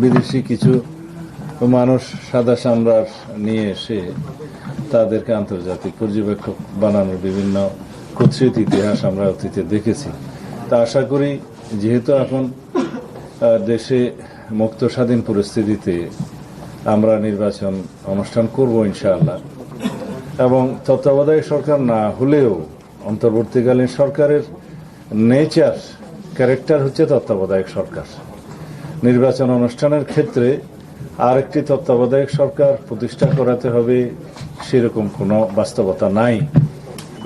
বিদেশি কিছু মানুষ সাদা সামরার নিয়ে এসে তাদেরকে আন্তর্জাতিক পর্যবেক্ষক বানানোর বিভিন্ন কুৎসিত ইতিহাস আমরা অতীতে দেখেছি। তা আশা করি যেহেতু এখন দেশে মুক্ত স্বাধীন পরিস্থিতিতে আমরা নির্বাচন অনুষ্ঠান করব ইনশাআল্লাহ। এবং তত্ত্বাবধায়ক সরকার না হলেও অন্তর্বর্তীকালীন সরকারের নেচার, ক্যারেক্টার হচ্ছে তত্ত্বাবধায়ক সরকার। নির্বাচন অনুষ্ঠানের ক্ষেত্রে আরেকটি তত্ত্বাবধায়ক সরকার প্রতিষ্ঠা করাতে হবে সেরকম কোনো বাস্তবতা নাই।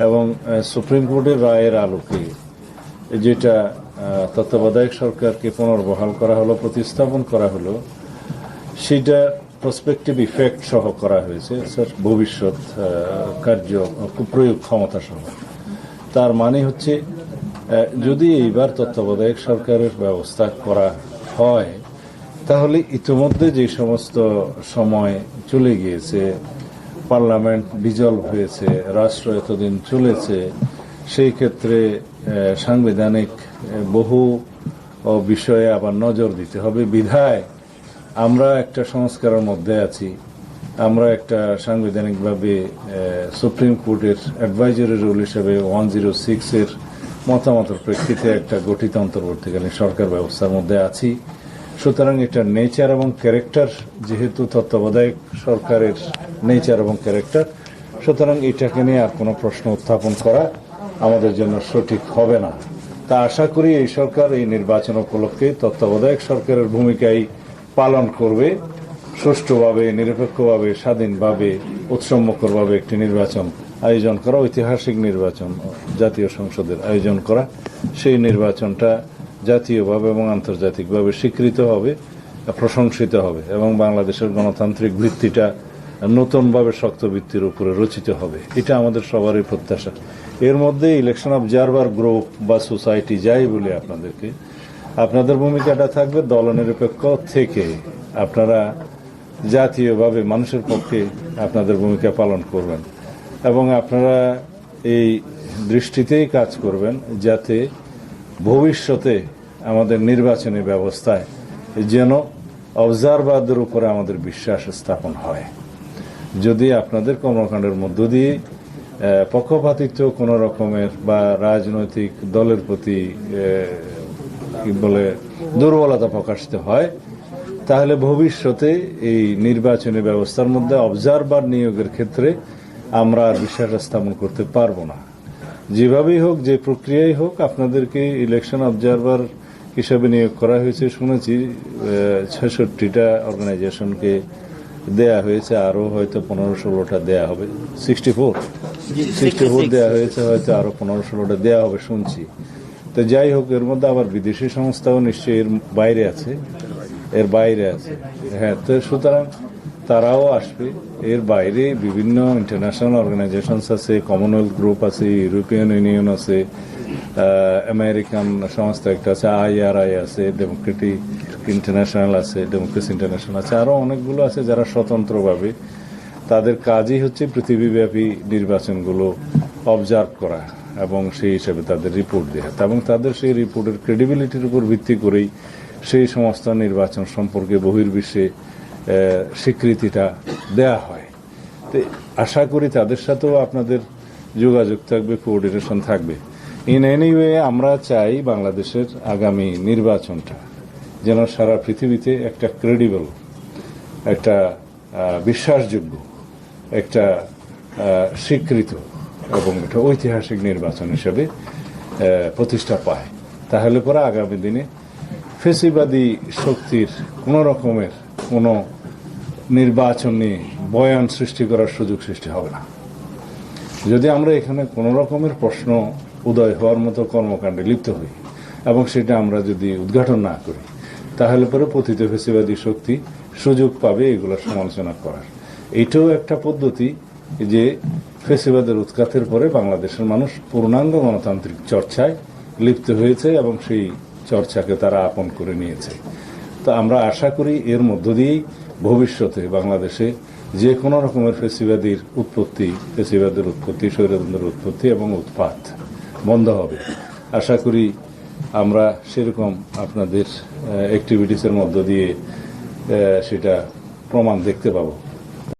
এবং সুপ্রিম কোর্টের রায়ের আলোকে যেটা তত্ত্বাবধায়ক সরকারকে পুনর্বহাল করা হলো, প্রতিস্থাপন করা হলো, সেটা প্রসপেক্টিভ ইফেক্ট সহ করা হয়েছে ভবিষ্যৎ কার্য প্রয়োগ ক্ষমতা সহ। তার মানে হচ্ছে যদি এইবার তত্ত্বাবধায়ক সরকারের ব্যবস্থা করা হয়, তাহলে ইতিমধ্যে যে সমস্ত সময় চলে গিয়েছে, পার্লামেন্ট ডিজলভ হয়েছে, রাষ্ট্র এতদিন চলেছে, সেই ক্ষেত্রে সাংবিধানিক বহু বিষয়ে আবার নজর দিতে হবে। বিধায় আমরা একটা সংস্কারের মধ্যে আছি। আমরা একটা সাংবিধানিকভাবে সুপ্রিম কোর্টের অ্যাডভাইজারি রুল হিসেবে ওয়ান জিরো সিক্স এর মতামতের প্রেক্ষিতে একটা গঠিত অন্তর্বর্তীকালীন সরকার ব্যবস্থার মধ্যে আছি। সুতরাং এটা নেচার এবং ক্যারেক্টার, যেহেতু তত্ত্বাবধায়ক সরকারের নেচার এবং ক্যারেক্টার, সুতরাং এটাকে নিয়ে আর কোনো প্রশ্ন উত্থাপন করা আমাদের জন্য সঠিক হবে না। তা আশা করি এই সরকার এই নির্বাচন উপলক্ষে তত্ত্বাবধায়ক সরকারের ভূমিকাই পালন করবে, সুষ্ঠুভাবে, নিরপেক্ষভাবে, স্বাধীনভাবে উৎসবমুখরভাবে একটি নির্বাচন আয়োজন করা, ঐতিহাসিক নির্বাচন জাতীয় সংসদের আয়োজন করা। সেই নির্বাচনটা জাতীয়ভাবে এবং আন্তর্জাতিকভাবে স্বীকৃত হবে, প্রশংসিত হবে এবং বাংলাদেশের গণতান্ত্রিক ভিত্তিটা নতুনভাবে শক্ত ভিত্তির উপরে রচিত হবে। এটা আমাদের সবারই প্রত্যাশা। এর মধ্যে ইলেকশন অবজারভার গ্রুপ বা সোসাইটি যাই বলে আপনাদেরকে, আপনাদের ভূমিকাটা থাকবে দলনিরপেক্ষ থেকে। আপনারা জাতীয়ভাবে মানুষের পক্ষে আপনাদের ভূমিকা পালন করবেন। এবং আপনারা এই দৃষ্টিতেই কাজ করবেন যাতে ভবিষ্যতে আমাদের নির্বাচনী ব্যবস্থায় যেন অবজারভারদের উপরে আমাদের বিশ্বাস স্থাপন হয়। যদি আপনাদের কর্মকাণ্ডের মধ্য দিয়ে পক্ষপাতিত্ব কোনো রকমের বা রাজনৈতিক দলের প্রতি বলে, দুর্বলতা প্রকাশিত হয়, তাহলে ভবিষ্যতে এই নির্বাচনী ব্যবস্থার মধ্যে অবজারভার নিয়োগের ক্ষেত্রে আমরা আর বিশ্বাস স্থাপন করতে পারব না। যেভাবেই হোক যে প্রক্রিয়াই হোক আপনাদেরকে ইলেকশন অবজারভার হিসাবে নিয়োগ করা হয়েছে শুনেছি ছেষট্টিটা অর্গানাইজেশনকে দেয়া হয়েছে আরও হয়তো পনেরো ষোলোটা দেয়া হবে। সিক্সটি ফোর সিক্সটি ফোর দেওয়া হয়েছে হয়তো আরও পনেরো ষোলোটা দেওয়া হবে শুনছি। তো যাই হোক এর মধ্যে আবার বিদেশি সংস্থাও নিশ্চয়ই এর বাইরে আছে। এর বাইরে আছে। হ্যাঁ তো সুতরাং তারাও আসবে। এর বাইরে বিভিন্ন ইন্টারন্যাশনাল অর্গানাইজেশনস আছে কমনওয়েলথ গ্রুপ আছে ইউরোপিয়ান ইউনিয়ন আছে আমেরিকান সংস্থা একটা আছে আইআরআই আছে ডেমোক্রেটিক ইন্টারন্যাশনাল আছে ডেমোক্রেসি ইন্টারন্যাশনাল আছে আরও অনেকগুলো আছে যারা স্বতন্ত্রভাবে তাদের কাজই হচ্ছে পৃথিবীব্যাপী নির্বাচনগুলো অবজার্ভ করা এবং সেই হিসাবে তাদের রিপোর্ট দেওয়া এবং তাদের সেই রিপোর্টের ক্রেডিবিলিটির উপর ভিত্তি করেই সেই সমস্ত নির্বাচন সম্পর্কে বহির্বিশ্বে স্বীকৃতিটা দেয়া হয়। তো আশা করি তাদের সাথেও আপনাদের যোগাযোগ থাকবে কোঅর্ডিনেশন থাকবে। ইন এনি ওয়ে আমরা চাই বাংলাদেশের আগামী নির্বাচনটা যেন সারা পৃথিবীতে একটা ক্রেডিবল একটা বিশ্বাসযোগ্য, একটা স্বীকৃত এবং একটা ঐতিহাসিক নির্বাচন হিসেবে প্রতিষ্ঠা পায়। তাহলে পরে আগামী দিনে ফেসিবাদী শক্তির কোনো রকমের কোনো নির্বাচন নিয়ে বয়ান সৃষ্টি করার সুযোগ সৃষ্টি হবে না। যদি আমরা এখানে কোনো রকমের প্রশ্ন উদয় হওয়ার মতো কর্মকাণ্ডে লিপ্ত হই এবং সেটা আমরা যদি উদ্ঘাটন না করি, তাহলে পরে পতিত ফেসিবাদী শক্তি সুযোগ পাবে এগুলোর সমালোচনা করার। এটাও একটা পদ্ধতি যে ফেসিবাদের উৎখাতের পরে বাংলাদেশের মানুষ পূর্ণাঙ্গ গণতান্ত্রিক চর্চায় লিপ্ত হয়েছে এবং সেই চর্চাকে তারা আপন করে নিয়েছে। তো আমরা আশা করি এর মধ্য দিয়েই ভবিষ্যতে বাংলাদেশে যে কোনো রকমের ফেসিবাদীর উৎপত্তি, ফেসিবাদের উৎপত্তি, স্বৈরতন্ত্রের উৎপত্তি এবং উৎপাত বন্ধ হবে। আশা করি আমরা সেরকম আপনাদের অ্যাক্টিভিটিসের মধ্য দিয়ে সেটা প্রমাণ দেখতে পাবো।